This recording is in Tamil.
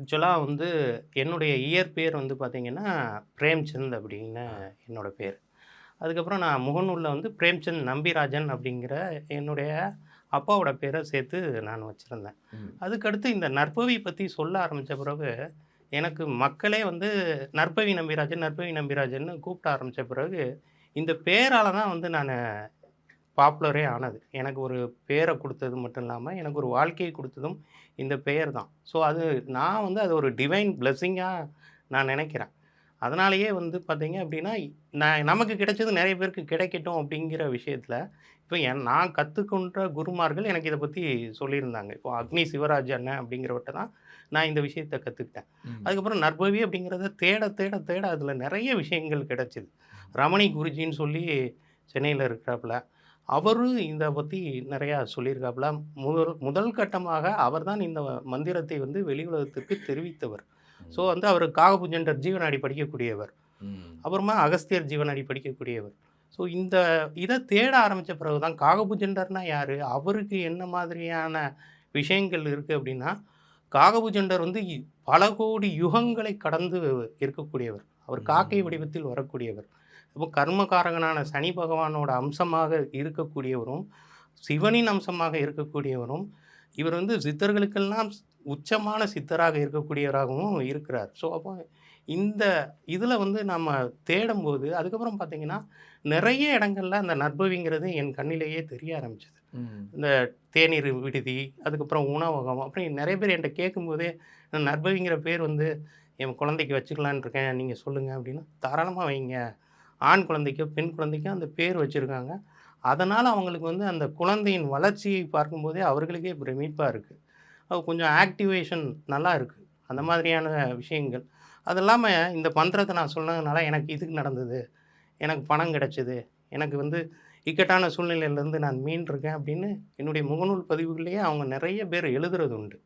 ஆக்சுவலாக வந்து என்னுடைய இயற்பெயர் வந்து பார்த்தீங்கன்னா பிரேம்சந்த் அப்படின்னு என்னோட பேர் அதுக்கப்புறம் நான் முகநூலில் வந்து பிரேம்சந்த் நம்பிராஜன் அப்படிங்கிற என்னுடைய அப்பாவோட பேரை சேர்த்து நான் வச்சுருந்தேன். அதுக்கடுத்து இந்த நற்பவி பற்றி சொல்ல ஆரம்பித்த பிறகு எனக்கு மக்களே வந்து நற்பவி நம்பிராஜன் நற்பவி நம்பிராஜன்னு கூப்பிட ஆரம்பித்த பிறகு இந்த பேரால் தான் வந்து நான் பாப்புலரே ஆனது. எனக்கு ஒரு பேரை கொடுத்தது மட்டும் இல்லாமல் எனக்கு ஒரு வாழ்க்கையை கொடுத்ததும் இந்த பெயர் தான். ஸோ அது நான் வந்து அது ஒரு டிவைன் பிளெஸ்ஸிங்காக நான் நினைக்கிறேன். அதனாலேயே வந்து பார்த்தீங்க அப்படின்னா நான் நமக்கு கிடைச்சது நிறைய பேருக்கு கிடைக்கட்டும் அப்படிங்கிற விஷயத்தில் இப்போ என் நான் கற்றுக்கொண்ட குருமார்கள் எனக்கு இதை பற்றி சொல்லியிருந்தாங்க. இப்போ அக்னி சிவராஜ் அண்ணன் அப்படிங்கிறவர்கிட்ட தான் நான் இந்த விஷயத்தை கற்றுக்கிட்டேன். அதுக்கப்புறம் நற்பவி அப்படிங்கிறத தேட தேட தேட அதில் நிறைய விஷயங்கள் கிடைச்சிது. ரமணி குருஜின்னு சொல்லி சென்னையில் இருக்கிறாப்புல. அவரும் இதை பற்றி நிறையா சொல்லியிருக்காப்புல. முதல் முதல் கட்டமாக அவர்தான் இந்த மந்திரத்தை வந்து வெளி உலகத்திற்கு தெரிவித்தவர். ஸோ வந்து அவர் காகபுஜண்டர் ஜீவனாடி படிக்கக்கூடியவர். அப்புறமா அகஸ்தியர் ஜீவனாடி படிக்கக்கூடியவர். ஸோ இந்த இதை தேட ஆரம்பித்த பிறகு தான் காகபுஜண்டர்னா யார்? அவருக்கு என்ன மாதிரியான விஷயங்கள் இருக்குது அப்படின்னா காகபுஜண்டர் வந்து பல கோடி யுகங்களை கடந்து இருக்கக்கூடியவர். அவர் காக்கை. வடிவத்தில் வரக்கூடியவர். இப்போ கர்மகாரகனான சனி பகவானோட அம்சமாக இருக்கக்கூடியவரும் சிவனின் அம்சமாக இருக்கக்கூடியவரும் இவர் வந்து சித்தர்களுக்கெல்லாம் உச்சமான சித்தராக இருக்கக்கூடியவராகவும் இருக்கிறார். ஸோ அப்போ இந்த இதில் வந்து நம்ம தேடும்போது அதுக்கப்புறம் பார்த்தீங்கன்னா நிறைய இடங்கள்ல அந்த நற்பவிங்கிறது என் கண்ணிலேயே தெரிய ஆரம்பிச்சது. இந்த தேநீர் விடுதி அதுக்கப்புறம் உணவகம் அப்படி நிறைய பேர் என்கிட்ட கேட்கும்போதே நான் நற்பவிங்கிற பேர் வந்து என் குழந்தைக்கு வச்சுக்கலான்னு இருக்கேன் நீங்கள் சொல்லுங்கள் அப்படின்னு தாராளமாக வைங்க. ஆண் குழந்தைக்கோ பெண் குழந்தைக்கோ அந்த பேர் வச்சுருக்காங்க. அதனால் அவங்களுக்கு வந்து அந்த குழந்தையின் வளர்ச்சியை பார்க்கும்போதே அவர்களுக்கே பிரமிப்பாக இருக்குது கொஞ்சம் ஆக்டிவேஷன் நல்லா இருக்குது அந்த மாதிரியான விஷயங்கள். அது இல்லாமல் இந்த மந்திரத்தை நான் சொன்னதுனால எனக்கு இதுக்கு நடந்தது. எனக்கு பணம் கிடச்சிது. எனக்கு வந்து இக்கட்டான சூழ்நிலையிலேருந்து நான் மீண்டிருக்கேன் அப்படின்னு என்னுடைய முகநூல் பதிவுகள்லேயே அவங்க நிறைய பேர் எழுதுறது உண்டு.